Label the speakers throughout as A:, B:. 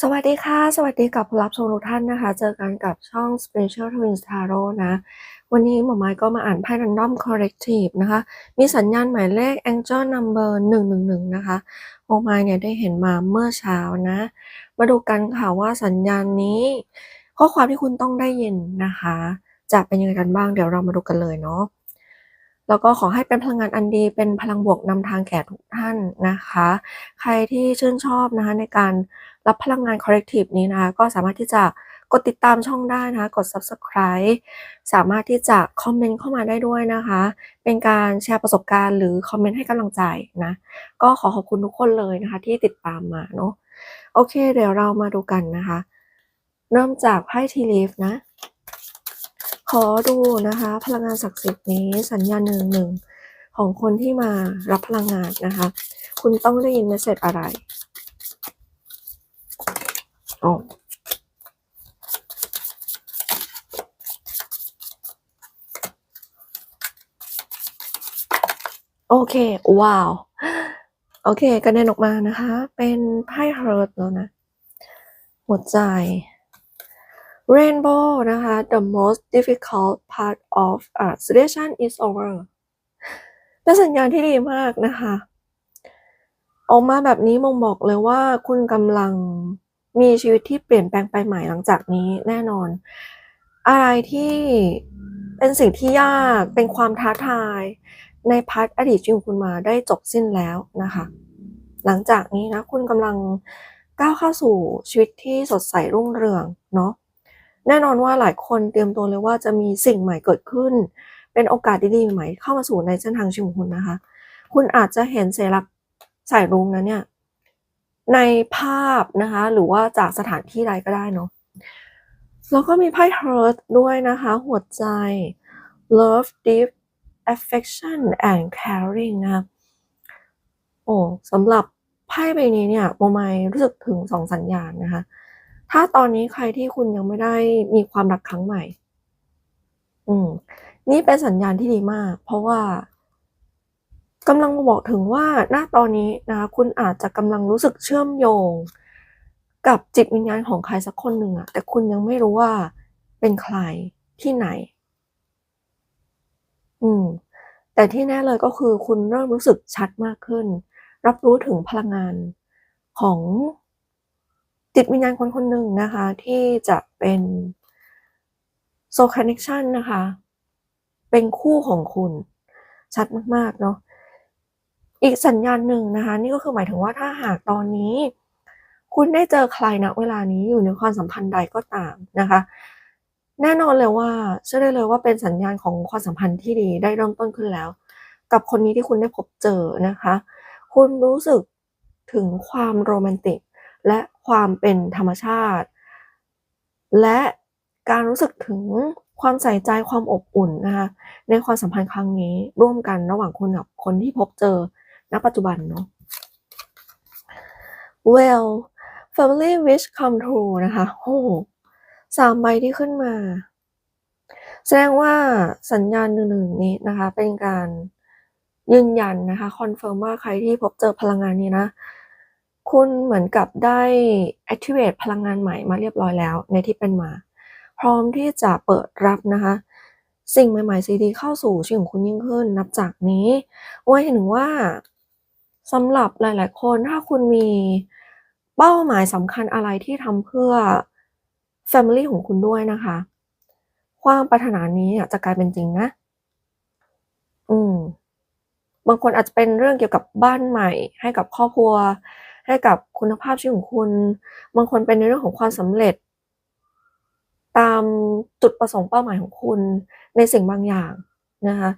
A: สวัสดีค่ะ สวัสดีกับผู้รับชมทุกท่านนะคะ เจอกันกับช่อง Special Twins Tarot นะ วันนี้หมอไม้ก็มาอ่านไพ่ Random Collective นะคะ มีสัญญาณหมายเลข Angel Number 111 นะคะหมอไม้เนี่ยได้เห็นมาเมื่อเช้านะ มาดูกันค่ะว่าสัญญาณนี้ ข้อความที่คุณต้องได้ยินนะคะ จะเป็นยังไงกันบ้างเดี๋ยวเรามาดูกันเลยเนาะ แล้วก็ขอให้เป็นพลังงานอันดี เป็นพลังบวกนำทางแก่ทุกท่านนะคะ ใครที่ชื่นชอบนะคะในการรับพลังงาน collective นี้นะคะ ก็สามารถที่จะกดติดตามช่องได้นะคะ กด subscribe สามารถที่จะคอมเมนต์เข้ามาได้ด้วยนะคะ เป็นการแชร์ประสบการณ์หรือคอมเมนต์ให้กำลังใจนะ ก็ขอขอบคุณทุกคนเลยนะคะ ที่ติดตามมาเนาะ โอเค เดี๋ยวเรามาดูกันนะคะ เริ่มจากไพ่ทีลีฟนะ ขอดูนะคะ พลังงานศักดิ์สิทธิ์นี้สัญญาณหนึ่งหนึ่งของคนที่มารับพลังงานนะคะ คุณต้องได้ยินเมสเซจอะไรโอ้โอเค ว้าว โอเคกระเด็นออกมานะคะ เป็นไพ่เฮิร์ตแล้วนะ หัวใจ Rainbow นะคะ the most difficult part of a situation is over เป็นสัญญาณที่ดีมากนะคะ ออกมาแบบนี้มงบอกเลยว่าคุณกำลังมีชีวิตที่เปลี่ยนแปลงไปใหม่หลังจากนี้แน่นอน อะไรที่เป็นสิ่งที่ยากเป็นความท้าทาย ในพาร์ทอดีตชีวิตของคุณมาได้จบสิ้นแล้วนะคะ หลังจากนี้นะคุณกำลังก้าวเข้าสู่ชีวิตที่สดใสรุ่งเรืองเนาะ แน่นอนว่าหลายคนเตรียมตัวเลยว่าจะมีสิ่งใหม่เกิดขึ้น เป็นโอกาสดีๆใหม่เข้ามาสู่ในเส้นทางชีวิตของคุณนะคะ คุณอาจจะเห็นเสลักสายรุ้งนะเนี่ยในภาพนะคะ หรือว่าจากสถานที่ใดก็ได้เนาะแล้วก็มีไพ่ Heart ด้วยนะคะ หัวใจ Love Deep Affection and Caring นะคะโอ้สำหรับไพ่ใบนี้เนี่ยโมไมรู้สึกถึงสองสัญญาณนะคะ ถ้าตอนนี้ใครที่คุณยังไม่ได้มีความรักครั้งใหม่ อืม นี่เป็นสัญญาณที่ดีมาก เพราะว่ากำลังบอกถึงว่าณตอนนี้นะคะคุณอาจจะกำลังรู้สึกเชื่อมโยง กับจิตวิญญาณของใครสักคนหนึ่งอะแต่คุณยังไม่รู้ว่าเป็นใครที่ไหน อืม แต่ที่แน่เลยก็คือคุณเริ่มรู้สึกชัดมากขึ้น รับรู้ถึงพลังงานของ จิตวิญญาณคนคนหนึ่งนะคะ ที่จะเป็น soul connection นะคะ เป็นคู่ของคุณ ชัดมาก ๆ เนาะอีกสัญญาณหนึ่งนะคะ นี่ก็คือหมายถึงว่าถ้าหากตอนนี้ คุณได้เจอใครณเวลานี้อยู่ในความสัมพันธ์ใดก็ตามนะคะ แน่นอนเลยว่าเชื่อได้เลยว่าเป็นสัญญาณของความสัมพันธ์ที่ดีได้เริ่มต้นขึ้นแล้ว กับคนนี้ที่คุณได้พบเจอนะคะ คุณรู้สึกถึงความโรแมนติกและ ความเป็นธรรมชาติ และการรู้สึกถึงความใส่ใจความอบอุ่นนะคะในความสัมพันธ์ครั้งนี้ร่วมกันระหว่างคุณกับคนที่พบเจอณปัจจุบันเนาะ well family wish come true นะคะ โอ้สามใบที่ขึ้นมา แสดงว่าสัญญาณหนึ่งนี้นะคะ เป็นการยืนยันนะคะ คอนเฟิร์มว่าใครที่พบเจอพลังงานนี้นะ คุณเหมือนกับได้ activate พลังงานใหม่มาเรียบร้อยแล้วในที่เป็นมา พร้อมที่จะเปิดรับนะคะ สิ่งใหม่ๆซีดีเข้าสู่ชีวิตของคุณยิ่งขึ้น นับจากนี้ไว้เห็นว่าสำหรับหลาย ๆ คนถ้าคุณมีเป้าหมายสำคัญอะไรที่ทำเพื่อ Family ของคุณด้วยนะคะ ความปรารถนานี้จะกลายเป็นจริงนะ อืม บางคนอาจจะเป็นเรื่องเกี่ยวกับบ้านใหม่ ให้กับครอบครัว ให้กับคุณภาพชีวิตของคุณ บางคนเป็นในเรื่องของความสำเร็จ ตามจุดประสงค์เป้าหมายของคุณในสิ่งบางอย่างนะคะ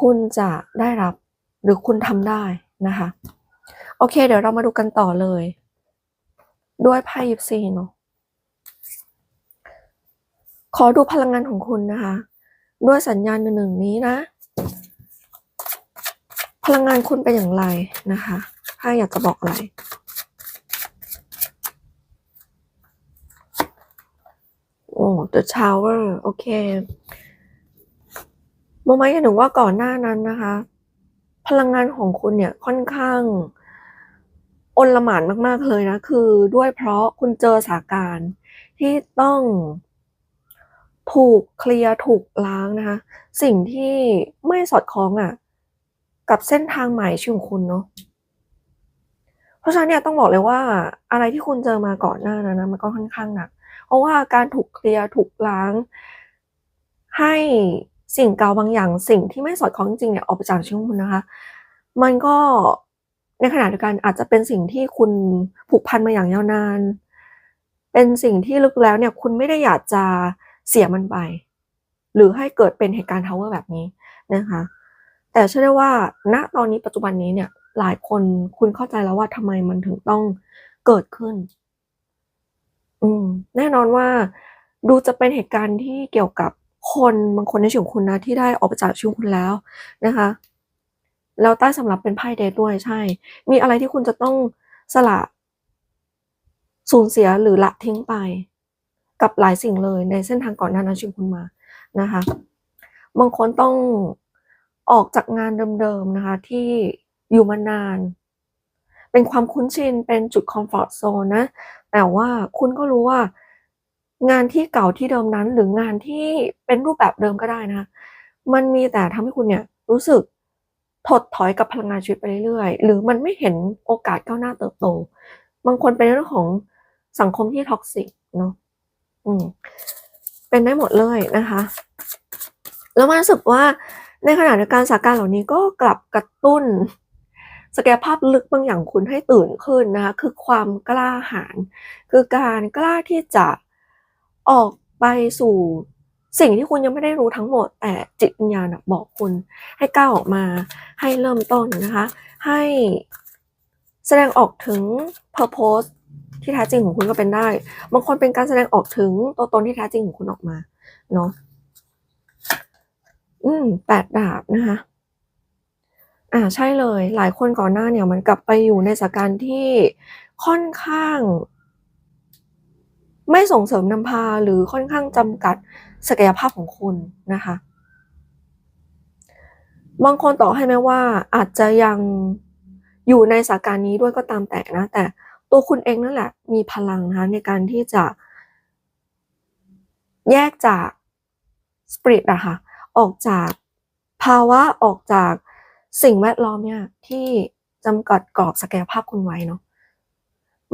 A: คุณจะได้รับหรือคุณทำได้นะคะ โอเค เดี๋ยวเรามาดูกันต่อเลย ด้วยไพ่ยิปซีเนาะขอดูพลังงานของคุณนะคะ ด้วยสัญญาณหนึ่งนี้นะ พลังงานคุณเป็นอย่างไรนะคะ ถ้าอยากจะบอกอะไรโอ้ The Tower โอเคโมไมค์ถึงว่าก่อนหน้านั้นนะคะ พลังงานของคุณเนี่ยค่อนข้างอนลหมานมากๆเลยนะ คือด้วยเพราะคุณเจอสาการที่ต้องถูกเคลียร์ถูกล้างนะคะ สิ่งที่ไม่สอดคล้องอะ กับเส้นทางใหม่ชีวิตของคุณเนาะ เพราะฉะนั้นเนี่ยต้องบอกเลยว่าอะไรที่คุณเจอมาก่อนหน้านั้นนะมันก็ค่อนข้างหนัก เพราะว่าการถูกเคลียร์ถูกล้าง ให้สิ่งเก่าบางอย่าง สิ่งที่ไม่สอดคล้องจริงๆเนี่ยออกไปจากชีวิตคุณนะคะ มันก็ในขณะเดียวกันอาจจะเป็นสิ่งที่คุณผูกพันมาอย่างยาวนาน เป็นสิ่งที่ลึกแล้วเนี่ยคุณไม่ได้อยากจะเสียมันไป หรือให้เกิดเป็นเหตุการณ์ Tower แบบนี้นะคะ แต่เชื่อได้ว่าณตอนนี้ปัจจุบันนี้เนี่ย หลายคนคุณเข้าใจแล้วว่าทำไมมันถึงต้องเกิดขึ้น อืม แน่นอนว่า ดูจะเป็นเหตุการณ์ที่เกี่ยวกับคนบางคนในชีวิตของคุณนะที่ได้ออกไปจากชีวิตคุณแล้วนะคะแล้วใต้สำหรับเป็นไพ่ Death ด้วยใช่ มีอะไรที่คุณจะต้องสละสูญเสียหรือละทิ้งไป กับหลายสิ่งเลยในเส้นทางก่อนหน้านั้นชีวิตคุณมานะคะ บางคนต้องออกจากงานเดิมๆนะคะ ที่ อยู่มานาน เป็นความคุ้นชินเป็นจุดคอมฟอร์ตโซนนะ แต่ว่าคุณก็รู้ว่า งานที่เก่าที่เดิมนั้น หรืองานที่เป็นรูปแบบเดิมก็ได้นะ มันมีแต่ทำให้คุณเนี่ยรู้สึกถดถอยกับพลังงานชีวิตไปเรื่อยๆ หรือมันไม่เห็นโอกาสก้าวหน้าเติบโต บางคนเป็นเรื่องของสังคมที่ toxic เนาะอืม เป็นได้หมดเลยนะคะ แล้วมันรู้สึกว่าในขณะเดียวกันสถานการณ์เหล่านี้ก็กลับกระตุ้น ศักยภาพลึกบางอย่างคุณให้ตื่นขึ้นนะคะคือความกล้าหาญคือการกล้าที่จะออกไปสู่สิ่งที่คุณยังไม่ได้รู้ทั้งหมด แต่จิตวิญญาณบอกคุณให้ก้าวออกมาให้เริ่มต้นนะคะ ให้แสดงออกถึง purpose ที่แท้จริงของคุณก็เป็นได้ บางคนเป็นการแสดงออกถึงตัวตนที่แท้จริงของคุณออกมาเนาะอืม8ดาบนะคะ อ่าใช่เลย หลายคนก่อนหน้าเนี่ยมือนกลับไปอยู่ในสถานการณ์ที่ค่อนข้าง ไม่ส่งเสริมนำพาหรือค่อนข้างจำกัดศักยภาพของคุณนะคะ บางคนต่อให้แม้ว่าอาจจะยังอยู่ในสถานการณ์นี้ด้วยก็ตามแต่นะ แต่ตัวคุณเองนั่นแหละมีพลังนะคะในการที่จะ แยกจาก Spirit อะค่ะออกจากภาวะออกจาก สิ่งแวดล้อมเนี่ยที่จำกัดกรอบศักยภาพคุณไว้เนาะ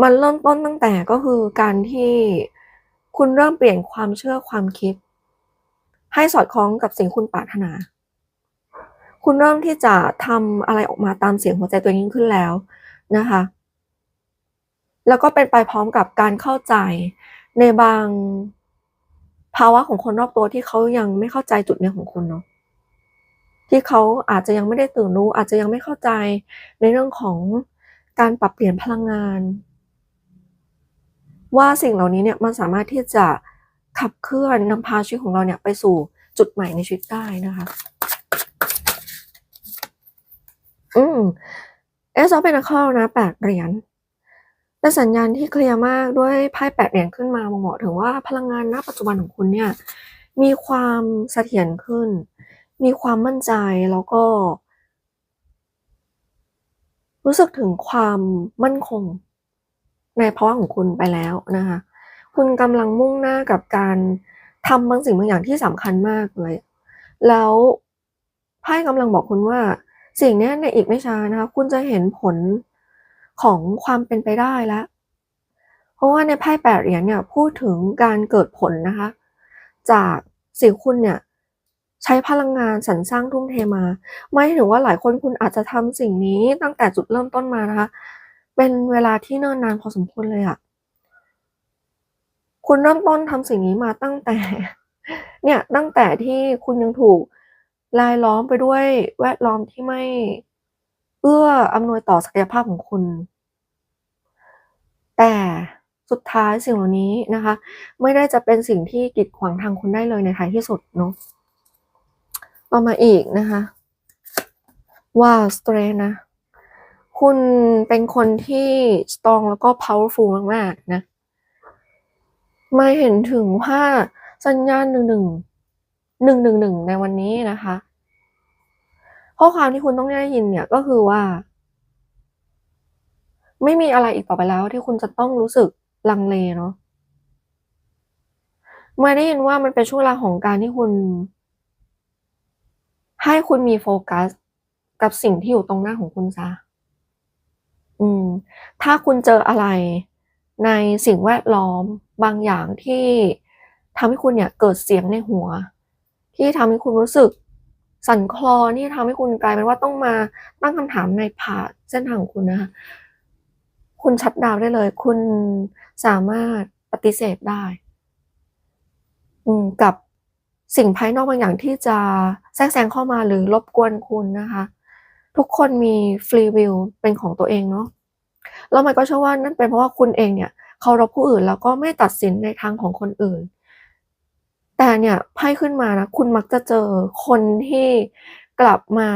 A: มันเริ่มต้นตั้งแต่ก็คือการที่คุณเริ่มเปลี่ยนความเชื่อความคิด ให้สอดคล้องกับสิ่งคุณปรารถนา คุณเริ่มที่จะทำอะไรออกมาตามเสียงหัวใจตัวเองยิ่งขึ้นแล้วนะคะ แล้วก็เป็นไปพร้อมกับการเข้าใจในบางภาวะของคนรอบตัวที่เขายังไม่เข้าใจจุดเนี้ยของคุณเนาะ ที่เขาอาจจะยังไม่ได้ตื่นรู้ อาจจะยังไม่เข้าใจในเรื่องของการปรับเปลี่ยนพลังงาน ว่าสิ่งเหล่านี้เนี่ยมันสามารถที่จะขับเคลื่อนนำพาชีวิตของเราเนี่ยไปสู่จุดใหม่ในชีวิตได้นะคะ อืม Ace of Pentacles นะ8เหรียญเป็นสัญญาณที่เคลียร์มากด้วยไพ่8เหรียญขึ้นมาบ่งบอกถึงว่าพลังงานณปัจจุบันของคุณเนี่ย มีความเสถียรขึ้น มีความมั่นใจแล้วก็ รู้สึกถึงความมั่นคง ในภาวะของคุณไปแล้วนะคะ คุณกำลังมุ่งหน้ากับการทำบางสิ่งบางอย่างที่สำคัญมากเลย แล้วไพ่กำลังบอกคุณว่า สิ่งนี้ในอีกไม่ช้านะคะ คุณจะเห็นผลของความเป็นไปได้แล้วเพราะว่าในไพ่8เหรียญเนี่ยพูดถึงการเกิดผลนะคะ จากสิ่งคุณเนี่ย ใช้พลังงานสรรสร้างทุ่มเทมาหมายถึงว่าหลายคนคุณอาจจะทำสิ่งนี้ตั้งแต่จุดเริ่มต้นมานะคะ เป็นเวลาที่เนิ่นนานพอสมควรเลยอะคุณเริ่มต้นทำสิ่งนี้มาตั้งแต่ เนี่ยตั้งแต่ที่คุณยังถูกรายล้อมไปด้วยแวดล้อมที่ไม่ เอื้ออำนวยต่อศักยภาพของคุณ แต่สุดท้ายสิ่งเหล่านี้นะคะ ไม่ได้จะเป็นสิ่งที่กีดขวางทางคุณได้เลยในท้ายที่สุดเนาะ ต่อมาอีกนะคะว้าว Strength นะ คุณเป็นคนที่สตรองแล้วก็ powerful มากๆนะ มาเห็นถึงว่าสัญญาณ11 111ในวันนี้นะคะข้อความที่คุณต้องได้ยินเนี่ยก็คือว่า ไม่มีอะไรอีกต่อไปแล้ว ที่คุณจะต้องรู้สึกลังเลเนาะมาได้ยินว่ามันเป็นช่วงเวลาของการที่คุณ ให้คุณมีโฟกัสกับสิ่งที่อยู่ตรงหน้าของคุณซะอืม ถ้าคุณเจออะไรในสิ่งแวดล้อมบางอย่างที่ทำให้คุณเนี่ยเกิดเสียงในหัว ที่ทำให้คุณรู้สึกสั่นคลอนที่ทำให้คุณกลายเป็นว่าต้องมาตั้งคำถามในผ่าเส้นทางของคุณนะคะคุณชัดดาวได้เลย คุณสามารถปฏิเสธได้ อืมกับ สิ่งภายนอกบางอย่างที่จะแทรกแซงเข้ามาหรือรบกวนคุณนะคะ ทุกคนมีฟรีวิลเป็นของตัวเองเนาะแล้วมันก็เชื่อว่านั่นเป็นเพราะว่าคุณเองเนี่ยเคารพผู้อื่นแล้วก็ไม่ตัดสินในทางของคนอื่น แต่เนี่ยไพ่ขึ้นมานะคุณมักจะเจอคนที่กลับมา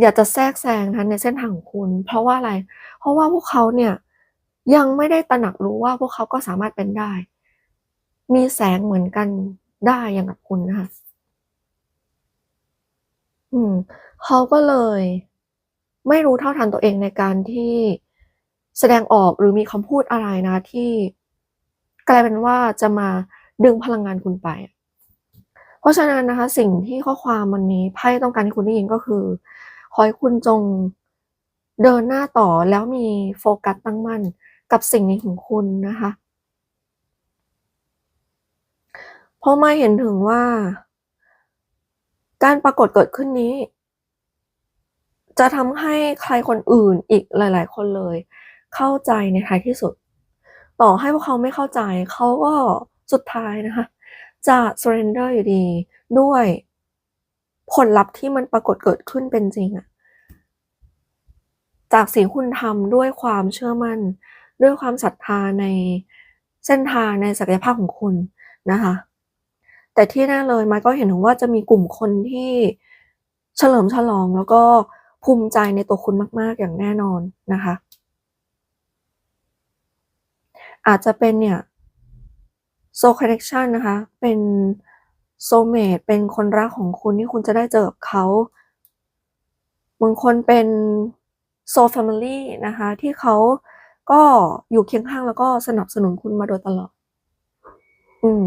A: อยากจะแทรกแซงนะในเส้นทางของคุณ เพราะว่าอะไร เพราะว่าพวกเขาเนี่ยยังไม่ได้ตระหนักรู้ว่าพวกเขาก็สามารถเป็นได้ มีแสงเหมือนกัน ได้อย่างกับคุณนะคะอืมเขาก็เลย ไม่รู้เท่าทันตัวเองในการที่แสดงออกหรือมีคำพูดอะไรนะ ที่กลายเป็นว่าจะมาดึงพลังงานคุณไป เพราะฉะนั้นนะคะ สิ่งที่ข้อความวันนี้ไพ่ต้องการให้คุณได้ยินก็คือขอให้คุณจงเดินหน้าต่อแล้วมีโฟกัสตั้งมั่นกับสิ่งนี้ของคุณนะคะ เพ ราะไม่เห็นถึงว่า การปรากฏเกิดขึ้นนี้ จะทำให้ใครคนอื่นอีกหลาย ๆ คนเลย เข้าใจในท้ายที่สุด ต่อให้พวกเขาไม่เข้าใจ เขาก็สุดท้ายนะคะ จะ surrender อยู่ดี ด้วยผลลัพธ์ที่มันปรากฏเกิดขึ้นเป็นจริงอะจากสิ่งคุณทำด้วยความเชื่อมั่น ด้วยความศรัทธาในเส้นทางในศักยภาพของคุณนะคะ แต่ที่แน่เลยมค์ก็เห็นถึงว่าจะมีกลุ่มคนที่เฉลิมฉลองแล้วก็ภูมิใจในตัวคุณมาก ๆ อย่างแน่นอนนะคะ อาจจะเป็นเนี่ย soul connection นะคะ เป็น soulmate เป็นคนรักของคุณที่คุณจะได้เจอกับเขาบางคนเป็น soul family นะคะ ที่เขาก็อยู่เคียงข้างแล้วก็สนับสนุนคุณมาโดยตลอด อืม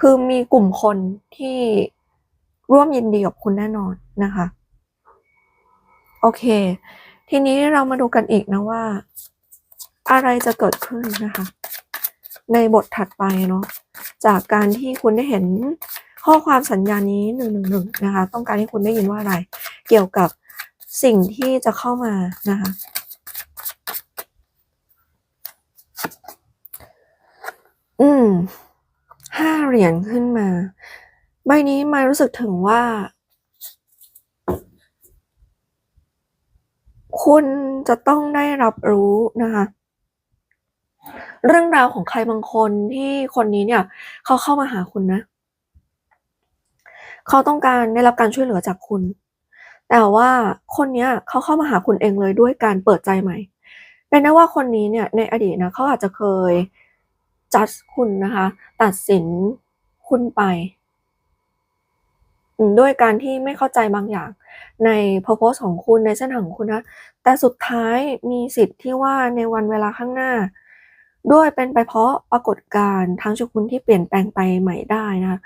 A: คือมีกลุ่มคนที่ร่วมยินดีกับคุณแน่นอนนะคะ โอเค ทีนี้เรามาดูกันอีกนะว่า อะไรจะเกิดขึ้นนะคะ ในบทถัดไปเนาะจากการที่คุณได้เห็นข้อความสัญญานี้หนึ่งหนึ่งหนึ่งนะคะ ต้องการให้คุณได้ยินว่าอะไร เกี่ยวกับสิ่งที่จะเข้ามานะคะ อืมห้า เหรียญขึ้นมา ใบนี้มารู้สึกถึงว่า คุณจะต้องได้รับรู้นะคะเรื่องราวของใครบางคนที่คนนี้เนี่ย เขาเข้ามาหาคุณนะ เขาต้องการได้รับการช่วยเหลือจากคุณ แต่ว่าคนเนี้ยเขาเข้ามาหาคุณเองเลยด้วยการเปิดใจใหม่ เป็นได้ว่าคนนี้เนี่ยในอดีตนะเขาอาจจะเคย จัดคุณนะคะ ตัดสินคุณไป ด้วยการที่ไม่เข้าใจบางอย่าง ใน purpose ของคุณในเส้นทางของคุณนะ แต่สุดท้ายมีสิทธิ์ที่ว่าในวันเวลาข้างหน้า ด้วยเป็นไปเพราะปรากฏการณ์ทางชีวิตคุณที่เปลี่ยนแปลงไปใหม่ได้นะคะ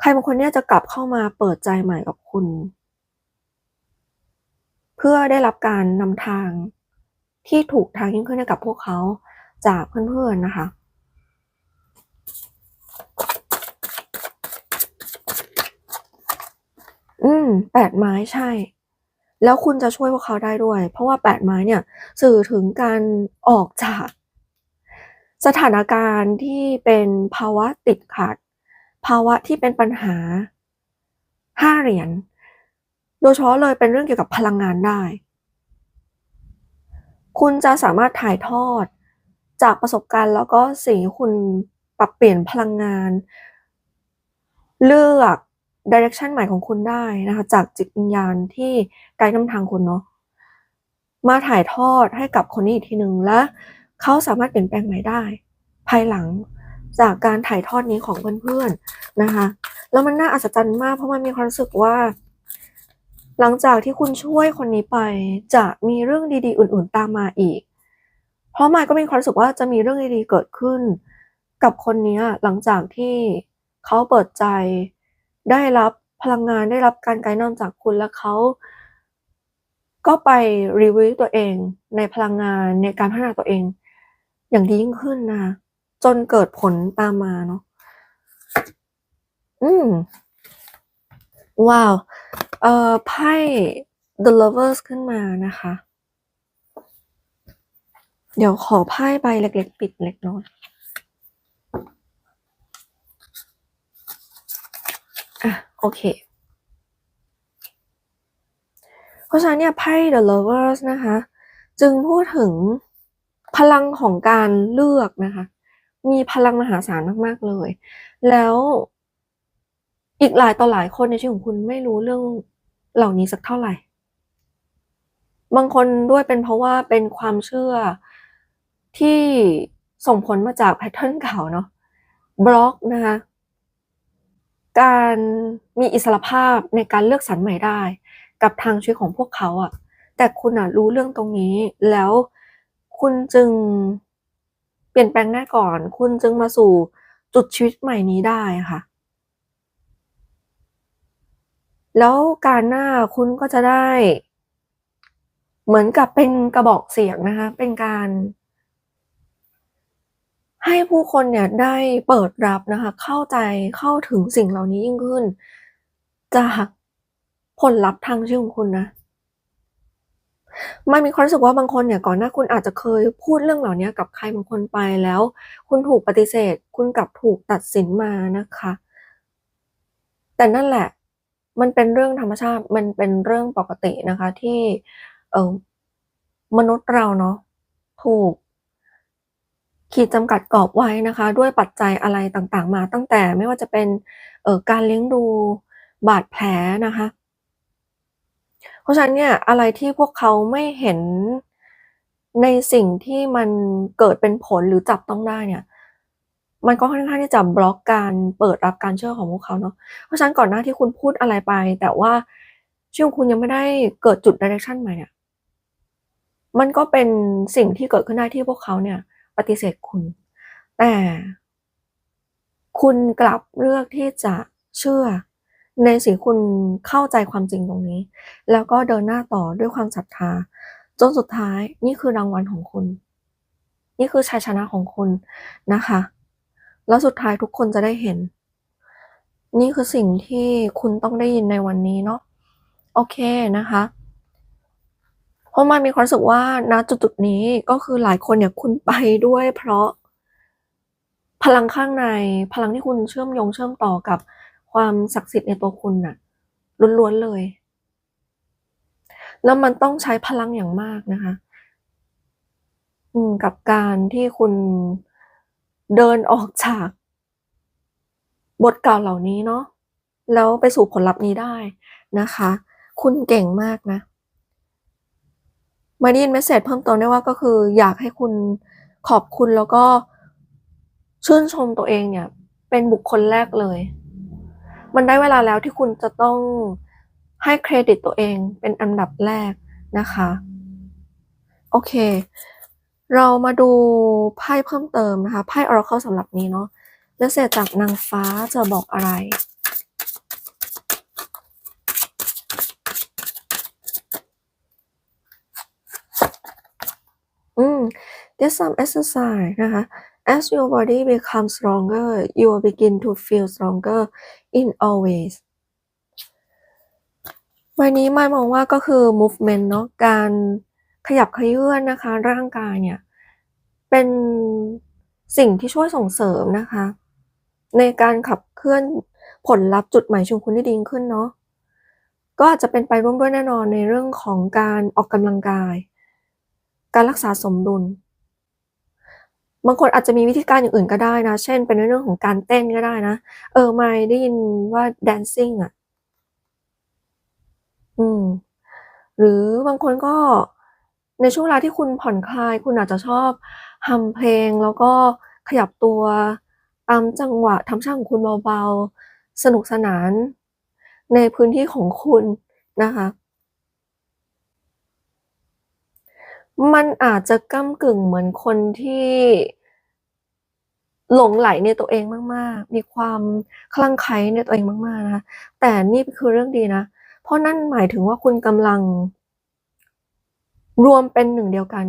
A: ใครบางคนเนี่ยจะกลับเข้ามาเปิดใจใหม่กับคุณ เพื่อได้รับการนำทางที่ถูกทางยิ่งขึ้นให้กับพวกเขาจากเพื่อนๆนะคะ อืมแปดไม้ใช่ แล้วคุณจะช่วยพวกเขาได้ด้วย เพราะว่าแปดไม้เนี่ย สื่อถึงการออกจาก สถานการณ์ที่เป็นภาวะติดขัด ภาวะที่เป็นปัญหาห้าเหรียญโดยเฉพาะเลยเป็นเรื่องเกี่ยวกับพลังงานได้ คุณจะสามารถถ่ายทอดจากประสบการณ์ แล้วก็สิ่งคุณปรับเปลี่ยนพลังงาน เลือก direction ใหม่ของคุณได้นะคะ จากจิตวิญญาณที่ไกด์นำทางคุณเนาะมาถ่ายทอดให้กับคนนี้อีกทีหนึ่งและเขาสามารถเปลี่ยนแปลงใหม่ได้ ภายหลังจากการถ่ายทอดนี้ของเพื่อนๆนะคะ แล้วมันน่าอัศจรรย์มากเพราะมันมีความรู้สึกว่า หลังจากที่คุณช่วยคนนี้ไปจะมีเรื่องดีๆ อื่น ๆ ตามมาอีก เพราะมายก็มีความรู้สึกว่าจะมีเรื่องดีๆเกิดขึ้น กับคนนี้หลังจากที่เขาเปิดใจ ได้รับพลังงานได้รับการไกด์นำจากคุณแล้วเขาก็ไปรีวิวตัวเองในพลังงานในการพัฒนาตัวเอง อย่างดียิ่งขึ้นนะจนเกิดผลตามมาเนาะอืม ว้าว เอ่อไพ่ The Lovers ขึ้นมานะคะ เดี๋ยวขอไพ่ใบเล็ก ๆ ปิดเล็กน้อย อะโอเค เพราะฉะนั้นเนี่ยไพ่ The Lovers นะคะ จึงพูดถึงพลังของการเลือกนะคะ มีพลังมหาศาลมาก ๆ เลย แล้วอีกหลายต่อหลายคนในชีวิตของคุณไม่รู้เรื่องเหล่านี้สักเท่าไหร่ บางคนด้วยเป็นเพราะว่าเป็นความเชื่อที่ส่งผลมาจากแพตเทิร์นเก่าเนาะบล็อกนะคะ การมีอิสระภาพในการเลือกสรรใหม่ได้ กับทางชีวิตของพวกเขาอะแต่คุณน่ะรู้เรื่องตรงนี้แล้วคุณจึงเปลี่ยนแปลงได้ก่อน คุณจึงมาสู่จุดชีวิตใหม่นี้ได้ค่ะ แล้วการหน้าคุณก็จะได้ เหมือนกับเป็นกระบอกเสียงนะคะ เป็นการ ให้ผู้คนเนี่ยได้เปิดรับนะคะ เข้าใจเข้าถึงสิ่งเหล่านี้ยิ่งขึ้น จากผลลัพธ์ทางชีวิตของคุณนะมันมีความรู้สึกว่าบางคนเนี่ยก่อนหน้าคุณอาจจะเคยพูดเรื่องเหล่านี้กับใครบางคนไปแล้ว คุณถูกปฏิเสธ คุณกลับถูกตัดสินมานะคะ แต่นั่นแหละ มันเป็นเรื่องธรรมชาติมันเป็นเรื่องปกตินะคะที่เอ่อมนุษย์เราเนาะถูก ขีดจำกัดกรอบไว้นะคะ ด้วยปัจจัยอะไรต่างๆ มาตั้งแต่ไม่ว่าจะเป็นการเลี้ยงดูบาดแผลนะคะ เพราะฉะนั้นเนี่ยอะไรที่พวกเขาไม่เห็นในสิ่งที่มันเกิดเป็นผลหรือจับต้องได้เนี่ย มันก็ค่อนข้างที่จะบล็อกการเปิดรับการเชื่อของพวกเขาเนาะเพราะฉะนั้นก่อนหน้าที่คุณพูดอะไรไป แต่ว่าชีวิตขอคุณยังไม่ได้เกิดจุดดิเรกชันใหม่อะมันก็เป็นสิ่งที่เกิดขึ้นได้ที่พวกเขาเนี่ย ปฏิเสธคุณ แต่คุณกลับเลือกที่จะเชื่อ ในสิ่งที่คุณเข้าใจความจริงตรงนี้ แล้วก็เดินหน้าต่อด้วยความศรัทธา จนสุดท้ายนี่คือรางวัลของคุณ นี่คือชัยชนะของคุณนะคะ แล้วสุดท้ายทุกคนจะได้เห็น นี่คือสิ่งที่คุณต้องได้ยินในวันนี้เนาะโอเคนะคะ เพราะมันมีความรู้สึกว่าณจุดๆนี้ก็คือหลายคนเนี่ยคุณไปด้วยเพราะพลังข้างในพลังที่คุณเชื่อมโยงเชื่อมต่อกับความศักดิ์สิทธิ์ในตัวคุณน่ะล้วนๆเลย แล้วมันต้องใช้พลังอย่างมากนะคะ อืมกับการที่คุณเดินออกจาก บทเก่าเหล่านี้เนาะแล้วไปสู่ผลลัพธ์นี้ได้นะคะ คุณเก่งมากนะ มาได้ยินเมสเซจเพิ่มเติมได้ว่าก็คืออยากให้คุณขอบคุณแล้วก็ชื่นชมตัวเองเนี่ย เป็นบุคคลแรกเลย มันได้เวลาแล้วที่คุณจะต้องให้เครดิตตัวเองเป็นอันดับแรกนะคะ โอเค เรามาดูไพ่เพิ่มเติมนะคะ ไพ่ Oracle สำหรับนี้เนาะเมสเซจจากนางฟ้าจะบอกอะไร?อืม get some exercise นะคะ as your body becomes stronger you will begin to feel stronger in all ways ใบนี้มามองว่าก็คือมูฟเมนต์เนาะการขยับขยื้อนนะคะ ร่างกายเนี่ย เป็นสิ่งที่ช่วยส่งเสริมนะคะ ในการขับเคลื่อนผลลัพธ์จุดหมายชีวิตของคุณได้ดียิ่งขึ้นเนาะก็อาจจะเป็นไปร่วมด้วยแน่นอนในเรื่องของการออกกำลังกาย การรักษาสมดุล บางคนอาจจะมีวิธีการอย่างอื่นก็ได้นะ เช่น เป็นเรื่องของการเต้นก็ได้นะ เออ ไมายได้ยินว่า dancing อะอืม หรือบางคนก็ในช่วงเวลาที่คุณผ่อนคลาย คุณอาจจะชอบฮัมเพลง แล้วก็ขยับตัวตามจังหวะธรรมชาติของคุณเบาๆ สนุกสนาน ในพื้นที่ของคุณนะคะ มันอาจจะก้ำกึ่งเหมือนคนที่หลงไหลในตัวเองมาก ๆ มีความคลั่งไคล้ในตัวเองมาก ๆ นะคะ แต่นี่คือเรื่องดีนะ เพราะนั่นหมายถึงว่าคุณกำลัง รวมเป็นหนึ่งเดียวกัน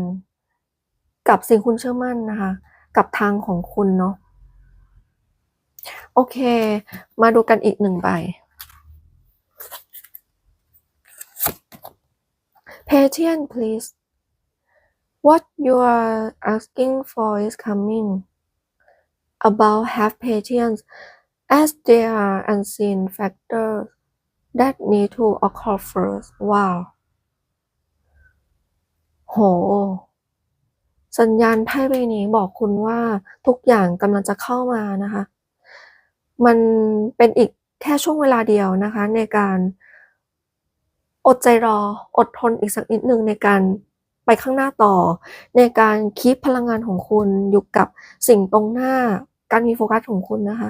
A: กับสิ่งคุณเชื่อมั่นนะคะ กับทางของคุณเนาะ โอเค มาดูกันอีกหนึ่งใบ Patient please what you are asking for is coming about have patience as there are unseen factors that need to occur first wow โห สัญญาณไพ่ใบนี้บอกคุณว่าทุกอย่างกำลังจะเข้ามานะคะ มันเป็นอีกแค่ช่วงเวลาเดียวนะคะ ในการอดใจรออดทนอีกสักนิดหนึ่งในการ ไปข้างหน้าต่อ ในการคีปพลังงานของคุณอยู่กับสิ่งตรงหน้า การมีโฟกัสของคุณนะคะ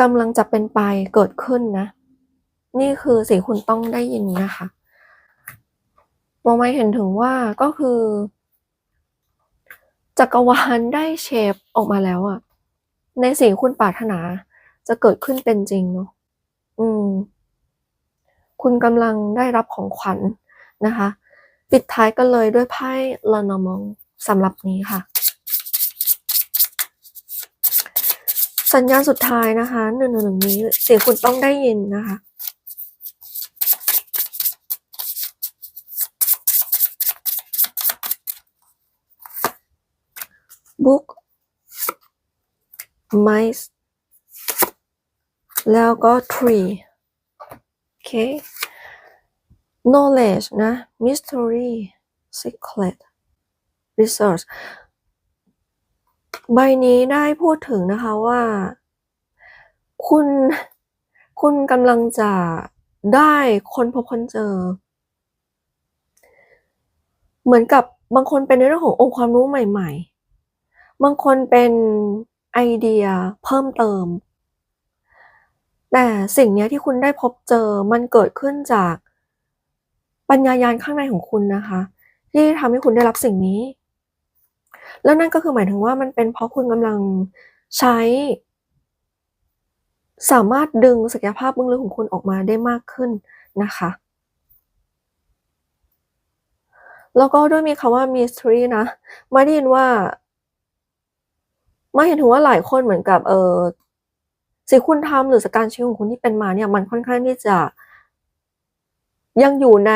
A: กำลังจะเป็นไปเกิดขึ้นนะ นี่คือสิ่งคุณต้องได้ยินนะคะมองไม่เห็นถึงว่าก็คือ จักรวาลได้เชฟออกมาแล้วอะในสิ่งคุณปรารถนาจะเกิดขึ้นเป็นจริงเนาะอืม คุณกำลังได้รับของขวัญนะคะ ปิดท้ายกันเลยด้วยไพ่ลานามองสำหรับนี้ค่ะ สัญญาณสุดท้ายนะคะหนึ่งหนึ่งนี้เสียงคุณต้องได้ยินนะคะ book mice แล้วก็ tree โอเค knowledge นะ mystery secret research ใบนี้ได้พูดถึงนะคะว่า คุณคุณกำลังจะได้คนพบคนเจอ เหมือนกับบางคนเป็นในเรื่องขององค์ความรู้ใหม่ ๆ บางคนเป็นไอเดียเพิ่มเติม แต่สิ่งนี้ที่คุณได้พบเจอมันเกิดขึ้นจาก ปัญญายาณข้างในของคุณนะคะ ที่ทำให้คุณได้รับสิ่งนี้ แล้วนั่นก็คือหมายถึงว่ามันเป็นเพราะคุณกำลังใช้ สามารถดึงศักยภาพเบื้องลึกของคุณออกมาได้มากขึ้นนะคะแล้วก็ด้วยมีคำว่า mystery นะ มาได้ยินว่า มาเห็นถึงว่าหลายคนเหมือนกับ เออสิ่งคุณทำหรือสการชีวิตของคุณที่เป็นมาเนี่ย มันค่อนข้างที่จะ ยังอยู่ใน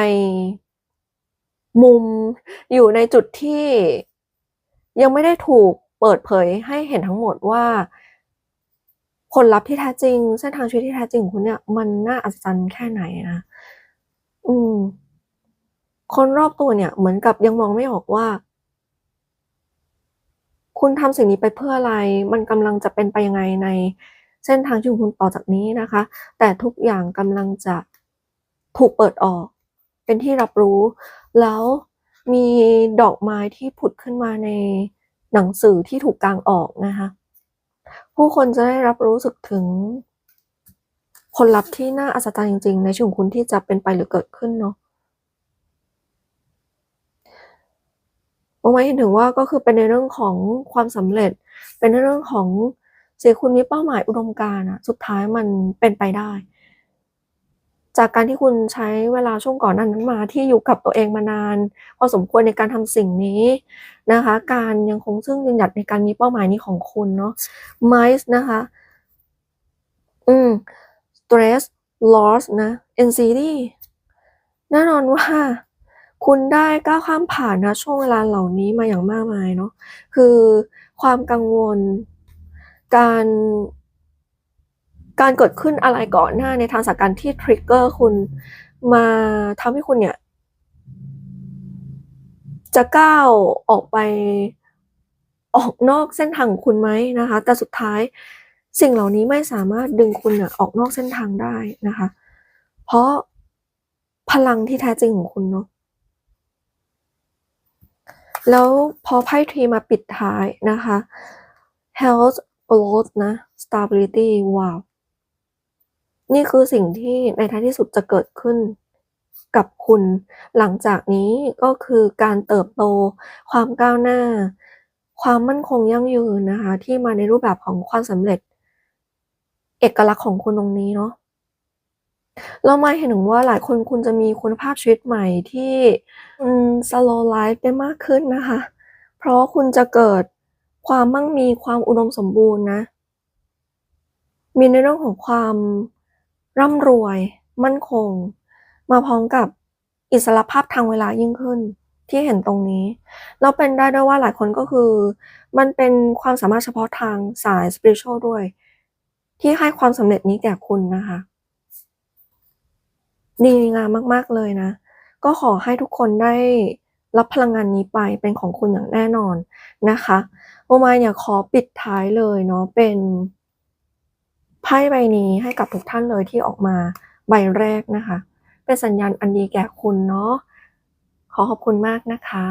A: มุมอยู่ในจุดที่ยังไม่ได้ถูกเปิดเผยให้เห็นทั้งหมดว่าผลลัพธ์ที่แท้จริง เส้นทางชีวิตที่แท้จริงของคุณเนี่ย มันน่าอัศจรรย์แค่ไหนนะอืม คนรอบตัวเนี่ย เหมือนกับยังมองไม่ออกว่า คุณทำสิ่งนี้ไปเพื่ออะไร มันกำลังจะเป็นไปยังไงในเส้นทางชีวิตของคุณต่อจากนี้นะคะ แต่ทุกอย่างกำลังจะ ถูกเปิดออก เป็นที่รับรู้ แล้วมีดอกไม้ที่ผุดขึ้นมาในหนังสือที่ถูกกางออกนะคะ ผู้คนจะได้รับรู้สึกถึงผลลัพธ์ที่น่าอัศจรรย์จริง ๆ ในชีวิตของคุณที่จะเป็นไปหรือเกิดขึ้นเนาะมองไม่เห็นถึงว่าก็คือเป็นในเรื่องของความสำเร็จ เป็นในเรื่องของเสิ่งคุณมีเป้าหมายอุดมการณ์อะสุดท้ายมันเป็นไปได้ จากการที่คุณใช้เวลาช่วงก่อนนั้นมาที่อยู่กับตัวเองมานาน พอสมควรในการทำสิ่งนี้นะคะ การยังคงซึ่งยืนหยัดในการมีเป้าหมายนี้ของคุณเนาะ mice นะคะอืม stress loss นะ anxiety แน่นอนว่าคุณได้ก้าวข้ามผ่านนะช่วงเวลาเหล่านี้มาอย่างมากมายเนาะคือความกังวล การ การเกิดขึ้นอะไรก่อนหน้าในทางสาการที่ทริกเกอร์คุณมาทำให้คุณเนี่ย จะก้าวออกไปออกนอกเส้นทางของคุณไหมนะคะ แต่สุดท้ายสิ่งเหล่านี้ไม่สามารถดึงคุณอะออกนอกเส้นทางได้นะคะ เพราะพลังที่แท้จริงของคุณเนาะแล้วพอไพ่ทรีมาปิดท้ายนะคะ health growth นะ stability ว้าว นี่คือสิ่งที่ในท้ายที่สุดจะเกิดขึ้นกับคุณ หลังจากนี้ก็คือการเติบโต ความก้าวหน้า ความมั่นคงยั่งยืนนะคะ ที่มาในรูปแบบของความสำเร็จ เอกลักษณ์ของคุณตรงนี้เนาะเรามองเห็นถึงว่าหลายคนคุณจะมีคุณภาพชีวิตใหม่ที่อืม slow life ได้มากขึ้นนะคะ เพราะคุณจะเกิดความมั่งมีความอุดมสมบูรณ์นะ มีในเรื่องของความ ร่ำรวย มั่นคง มาพร้อมกับอิสรภาพทางเวลายิ่งขึ้น ที่เห็นตรงนี้แล้วเป็นได้ด้วยว่าหลายคนก็คือ มันเป็นความสามารถเฉพาะทางสาย spiritual ด้วย ที่ให้ความสำเร็จนี้แก่คุณนะคะ ดีงามมากๆเลยนะ ก็ขอให้ทุกคนได้รับพลังงานนี้ไปเป็นของคุณอย่างแน่นอนนะคะ โอมายเนี่ยขอปิดท้ายเลยเนาะเป็น ไพ่ใบนี้ให้กับทุกท่านเลยที่ออกมาใบแรกนะคะ เป็นสัญญาณอันดีแก่คุณเนาะขอขอบคุณมากนะคะ